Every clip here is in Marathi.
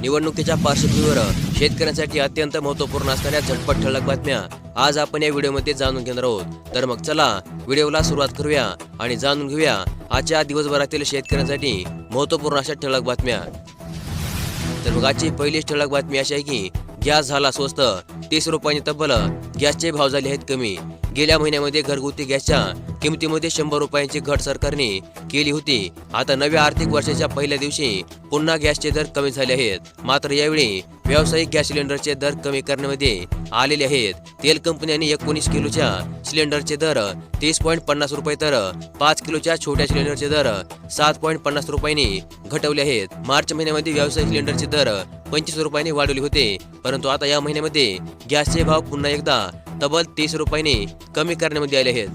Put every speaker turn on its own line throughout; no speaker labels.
निवडणुकीच्या पार्श्वभूमीवर शेतकऱ्यांसाठी अत्यंत महत्त्वपूर्ण असणाऱ्या झटपट ठळक बातम्या आज आपण या व्हिडिओमध्ये जाणून घेणार आहोत. तर मग चला व्हिडिओला सुरुवात करूया आणि जाणून घेऊया आजच्या दिवसभरातील शेतकऱ्यांसाठी महत्त्वपूर्ण अशा ठळक बातम्या. तर मग आजची पहिली ठळक बातमी अशी आहे की गॅस झाला स्वस्त तीस रुपयांनी तब्बल गॅसचे भाव झाले आहेत कमी. गेल्या महिन्यामध्ये घरगुती गॅसच्या किमतीमध्ये शंभर रुपयांची घट सरकारने केली होती. आता नव्या आर्थिक वर्षाच्या पहिल्या दिवशी पुन्हा गॅसचे दर कमी झाले आहेत. मात्र यावेळी व्यावसायिक गॅस सिलेंडरचे दर कमी करण्यामध्ये आलेले आहेत. तेल कंपन्यांनी एकोणीस किलोच्या सिलेंडरचे दर तीस पॉईंट पन्नास रुपये तर पाच किलोच्या छोट्या सिलेंडरचे दर सात पॉईंट पन्नास रुपयांनी घटवले आहेत. मार्च महिन्यामध्ये व्यावसायिक सिलेंडरचे दर पंचवीस रुपयांनी वाढवले होते. परंतु आता या महिन्यामध्ये गॅसचे भाव पुन्हा एकदा तब्बल तीस रुपयांनी कमी करण्यामध्ये आले आहेत.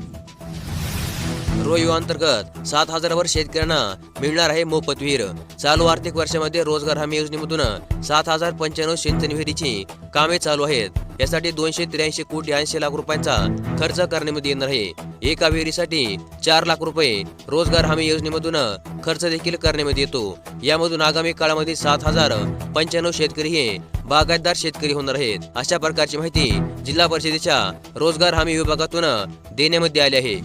रोयो अंतर्गत सात हजारावर शेतकऱ्यांना मिळणार आहे मोफत विहीर. चालू आर्थिक वर्षामध्ये रोजगार हमी योजनेमधून सात हजार पंच्याण्णव सिंचन विहिरीची कामे चालू आहेत. यासाठी दोनशे त्र्याऐंशी कोटी ऐंशी लाख रुपयांचा खर्च करण्यामध्ये येणार आहे. एका विहिरीसाठी चार लाख रुपये रोजगार हमी योजनेमधून खर्च देखील करण्यामध्ये येतो. यामधून आगामी काळामध्ये सात हजार पंच्याण्णव शेतकरी हे बागायतदार शेतकरी होणार आहेत. अशा प्रकारची माहिती जिल्हा परिषदेच्या रोजगार हमी विभागातून देण्यामध्ये आली आहे.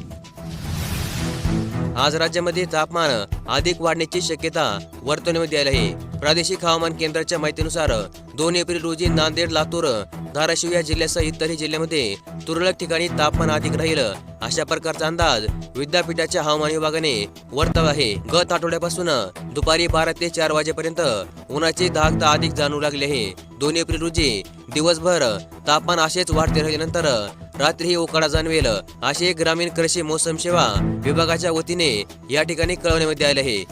आज राज्यामध्ये तापमान अधिक वाढण्याची शक्यता वर्तवण्यामध्ये आली आहे. प्रादेशिक हवामान केंद्राच्या माहितीनुसार दोन एप्रिल रोजी नांदेड लातूर धाराशिव या जिल्ह्यासह इतरही जिल्ह्यामध्ये तुरळक ठिकाणी तापमान अधिक राहील. अशा प्रकारचा अंदाज विद्यापीठाच्या हवामान विभागाने वर्तवला आहे. गत आठवड्यापासून दुपारी बारा ते चार वाजेपर्यंत उन्हाची दागता अधिक जाणू लागले आहे. दोन एप्रिल रोजी दिवसभर तापमान असेच वाढते राहिल्यानंतर रात्रीही उकाडा जाणवेल. अशी ग्रामीण कृषी मोसम सेवा विभागाच्या वतीने या ठिकाणी कळवण्यामध्ये आले आहे.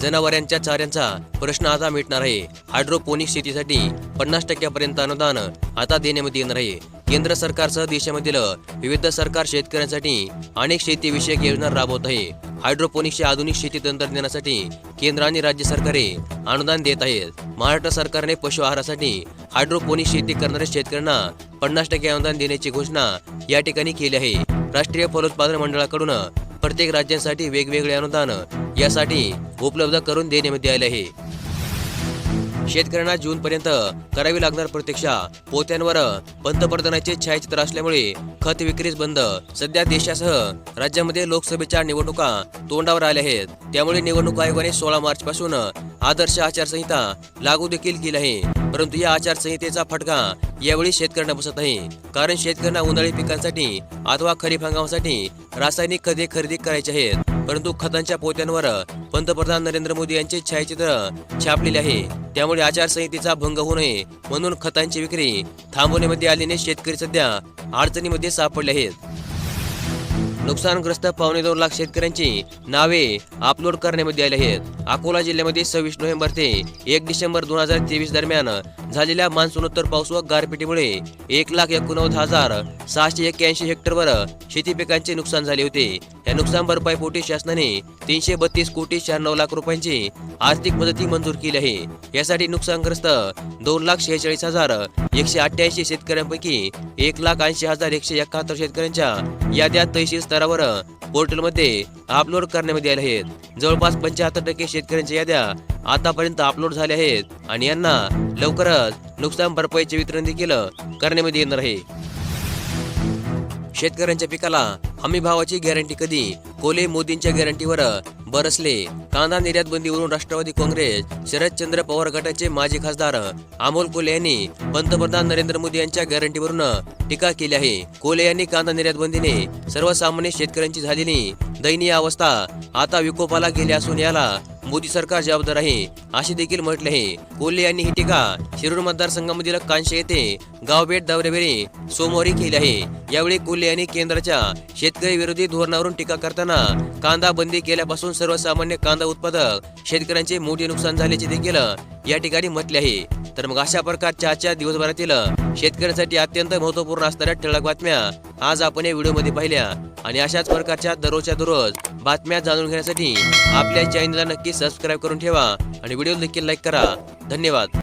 जनावरांच्या चाऱ्यांचा प्रश्न आता मिटणार आहे. हायड्रोपोनिक शेतीसाठी पन्नास टक्क्यापर्यंत अनुदान आता देण्यामध्ये येणार आहे. केंद्र सरकारसह देशामधील विविध सरकार शेतकऱ्यांसाठी अनेक शेतीविषयक योजना राबवत आहे. हायड्रोपोनिक्सचे आधुनिक शेती तंत्रज्ञानासाठी केंद्र आणि राज्य सरकारे अनुदान देत आहेत. महाराष्ट्र सरकारने पशु आहारासाठी हायड्रोपोनिक शेती करणाऱ्या शेतकऱ्यांना पन्नास टक्के अनुदान देण्याची घोषणा या ठिकाणी केली आहे. राष्ट्रीय फलोत्पादन मंडळाकडून प्रत्येक राज्यांसाठी वेगवेगळे अनुदान यासाठी उपलब्ध करून देण्यामध्ये आले आहे. शेतकऱ्यांना जून पर्यंत करावी लागणार प्रतीक्षा. पोत्यांवर पंतप्रधानाचे छायाचित्र असल्यामुळे खत विक्रीस बंद. सध्या देशासह राज्यामध्ये लोकसभेच्या निवडणुका तोंडावर आल्या आहेत. त्यामुळे निवडणूक आयोगाने सोळा मार्च पासून आदर्श आचारसंहिता लागू देखील केली आहे. परंतु या आचारसंहितेचा फटका यावेळी शेतकऱ्यांना बसत आहे कारण शेतकऱ्यांना उन्हाळी पिकांसाठी अथवा खरीप हंगामासाठी रासायनिक खते खरेदी करायचे आहेत. परंतु खतांच्या पोत्यांवर पंतप्रधान नरेंद्र मोदी यांचे छायाचित्र छापलेले आहे. त्यामुळे आचारसंहितेचा भंग होऊ नये म्हणून खतांची विक्री थांबवण्यामध्ये आल्याने शेतकरी सध्या अडचणीमध्ये सापडले आहेत. नुकसानग्रस्त पावणे दोन लाख शेतकऱ्यांची नावे अपलोड करण्यामध्ये आली आहेत. अकोला जिल्ह्यामध्ये सव्वीस नोव्हेंबर ते एक डिसेंबर दोन हजार तेवीस दरम्यान झालेल्या मान्सूनोत्तर पाऊस व गारपिटीमुळे एक लाख एकोणनव्वद हजार सहाशे एक्क्याऐंशी हेक्टरवर शेती पिकांचे नुकसान झाले होते. या नुकसान भरपाई पोटी शासनाने तीनशे बत्तीस कोटी शहाण्णव लाख रुपयांची आर्थिक मदती मंजूर केली आहे. यासाठी नुकसानग्रस्त दोन लाख शेहेचाळीस हजार एकशे अठ्ठ्याऐंशी शेतकऱ्यांपैकी एक लाख ऐंशी हजार एकशे एकाहत्तर शेतकऱ्यांच्या याद्या तहसील स्तरावर पोर्टलमध्ये अपलोड करण्यामध्ये आले आहेत. जवळपास पंच्याहत्तर टक्के शेतकऱ्यांच्या याद्या आतापर्यंत अपलोड झाल्या आहेत आणि यांना लवकरच नुकसान भरपाईचे वितरण देखील करण्यामध्ये येणार आहे. शेतकऱ्यांच्या पिकाला हमी भावाची गॅरंटी कधी? कोले मोदींच्या गॅरंटीवर बरसले. कांदा निर्यात बंदीवरून राष्ट्रवादी काँग्रेस शरदचंद्र पवार गटाचे माजी खासदार अमोल कोले यांनी पंतप्रधान नरेंद्र मोदी यांच्या गॅरंटीवरून टीका केली आहे. कोले यांनी कांदा निर्यात बंदीने सर्वसामान्य शेतकऱ्यांची झालेली दयनीय अवस्था आता विकोपाला गेली असून याला मोदी सरकार जबाबदार आहे. असे देखील म्हटले आहे. कोल्हे यांनी ही टीका शिरूर मतदारसंघामधील कांशे येथे गावभेट दौऱ्यावेळी सोमवारी केली आहे. यावेळी कोल्हे यांनी केंद्राच्या शेतकरी विरोधी धोरणावरून टीका करताना कांदा बंदी केल्यापासून सर्वसामान्य कांदा उत्पादक शेतकऱ्यांचे मोठे नुकसान झाल्याचे देखील या ठिकाणी म्हटले आहे. तर मग अशा प्रकारच्या आजच्या दिवसभरातील शेतकऱ्यांसाठी अत्यंत महत्त्वपूर्ण असणाऱ्या ठळक बातम्या आज आपण या व्हिडिओमध्ये पाहिल्या आणि अशाच प्रकारच्या दररोजच्या दररोज बातम्या जाणून घेण्यासाठी आपल्या चॅनलला नक्की सबस्क्राईब करून ठेवा आणि व्हिडिओ देखील लाईक करा. धन्यवाद.